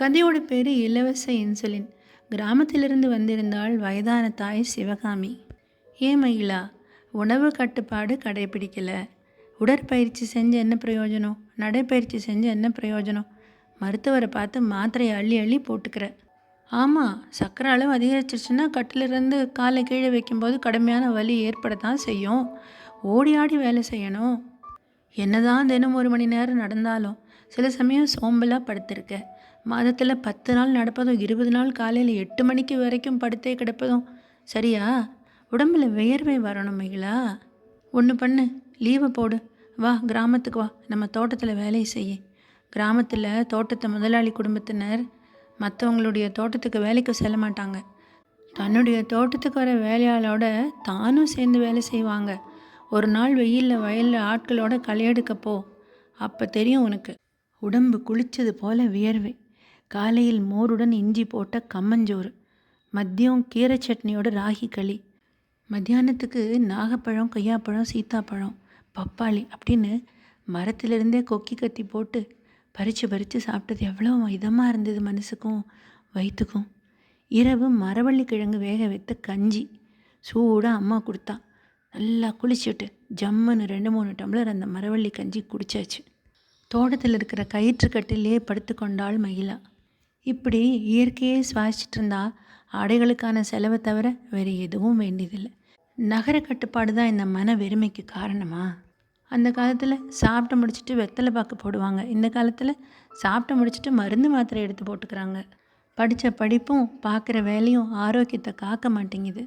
கதையோட பேர் இலவச இன்சுலின். கிராமத்திலிருந்து வந்திருந்தாள் வயதான தாய் சிவகாமி. ஏன் மகிழா உணவு கட்டுப்பாடு கடைப்பிடிக்கலை. உடற்பயிற்சி செஞ்சு என்ன பிரயோஜனம்? நடைப்பயிற்சி செஞ்சு என்ன பிரயோஜனம்? மருத்துவரை பார்த்து மாத்திரையை அள்ளி அள்ளி போட்டுக்கிற. ஆமாம் சர்க்கரை அளவு அதிகரிச்சிருச்சுன்னா கட்டிலிருந்து காலை கீழே வைக்கும்போது கடுமையான வலி ஏற்படத்தான் செய்யும். ஓடி ஆடி வேலை செய்யணும். என்னதான் தினம் ஒரு மணி நேரம் நடந்தாலும் சில சமயம் சோம்பலாக படுத்திருக்க. மாதத்தில் பத்து நாள் நடப்பதும் இருபது நாள் காலையில் எட்டு மணிக்கு வரைக்கும் படுத்தே கிடப்பதும். சரியா? உடம்புல வியர்வை வரணும் மகிழா. ஒன்று பண்ணு. லீவை போடு. வா கிராமத்துக்கு வா. நம்ம தோட்டத்தில் வேலையை செய்ய. கிராமத்தில் தோட்டத்தை முதலாளி குடும்பத்தினர் மற்றவங்களுடைய தோட்டத்துக்கு வேலைக்கு செல்ல மாட்டாங்க. தன்னுடைய தோட்டத்துக்கு வர வேலையாளோட தானும் சேர்ந்து வேலை செய்வாங்க. ஒரு நாள் வெயிலில் வயலில் ஆட்களோட களை எடுக்கப்போ அப்போ தெரியும் உனக்கு. உடம்பு குளித்தது போல வியர்வை. காலையில் மோருடன் இஞ்சி போட்ட கம்மஞ்சோறு. மதியம் கீரை சட்னியோட ராகி களி. மத்தியானத்துக்கு நாகப்பழம் கொய்யாப்பழம் சீத்தாப்பழம் பப்பாளி அப்படின்னு மரத்திலிருந்தே கொக்கி கத்தி போட்டு பறித்து பறித்து சாப்பிட்டது எவ்வளோ இதமாக இருந்தது மனசுக்கும் வயிற்றுக்கும் இரவு மரவள்ளி கிழங்கு வேக வைத்த கஞ்சி. சூடாக அம்மா கொடுத்தா. நல்லா குளிச்சுட்டு ஜம்முன்னு ரெண்டு மூணு டம்ளர் அந்த மரவள்ளி கஞ்சி குடிச்சாச்சு. தோட்டத்தில் இருக்கிற கயிற்றுக்கட்டிலே படுத்து கொண்டாள் மகிழா. இப்படி இயற்கையே சுவாசிச்சுட்டு இருந்தா ஆடைகளுக்கான செலவை தவிர வேறு எதுவும் வேண்டியதில்லை. நகர கட்டுப்பாடு தான் இந்த மன வெறுமைக்கு காரணமா? அந்த காலத்தில் சாப்பிட்டு முடிச்சுட்டு வெத்தலை பாக்கு போடுவாங்க. இந்த காலத்தில் சாப்பிட்டு முடிச்சுட்டு மருந்து மாத்திரை எடுத்து போட்டுக்கிறாங்க. படித்த படிப்பும் பார்க்குற வேலையும் ஆரோக்கியத்தை காக்க மாட்டேங்குது.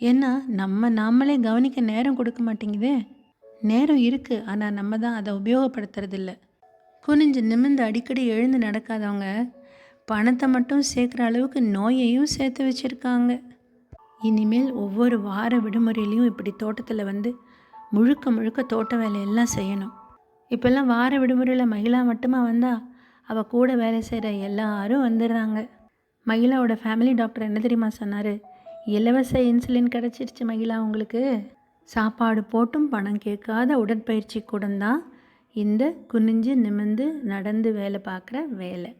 ஏன்னா நம்ம நாமளே கவனிக்க நேரம் கொடுக்க மாட்டேங்குதே. நேரம் இருக்குது ஆனால் நம்ம தான் அதை உபயோகப்படுத்துறதில்லை. குனிஞ்சு நிமிர்ந்து அடிக்கடி எழுந்து நடக்காதவங்க பணத்தை மட்டும் சேர்க்குற அளவுக்கு நோயையும் சேர்த்து வச்சுருக்காங்க. இனிமேல் ஒவ்வொரு வார விடுமுறையிலையும் இப்படி தோட்டத்தில் வந்து முழுக்க முழுக்க தோட்ட வேலையெல்லாம் செய்யணும். இப்போல்லாம் வார விடுமுறையில் மகிழா மட்டுமா வந்தால் அவள் கூட வேலை செய்கிற எல்லாரும் வந்துடுறாங்க. மகிழாவோட ஃபேமிலி டாக்டர் என்ன தெரியுமா சொன்னார்? இலவச இன்சுலின் கிடச்சிருச்சு மகிழா உங்களுக்கு. சாப்பாடு போட்டும் பணம் கேட்காத உடற்பயிற்சி கூட தான் இந்த குனிஞ்சு நிமிந்து நடந்து வேலை பார்க்குற வேலை.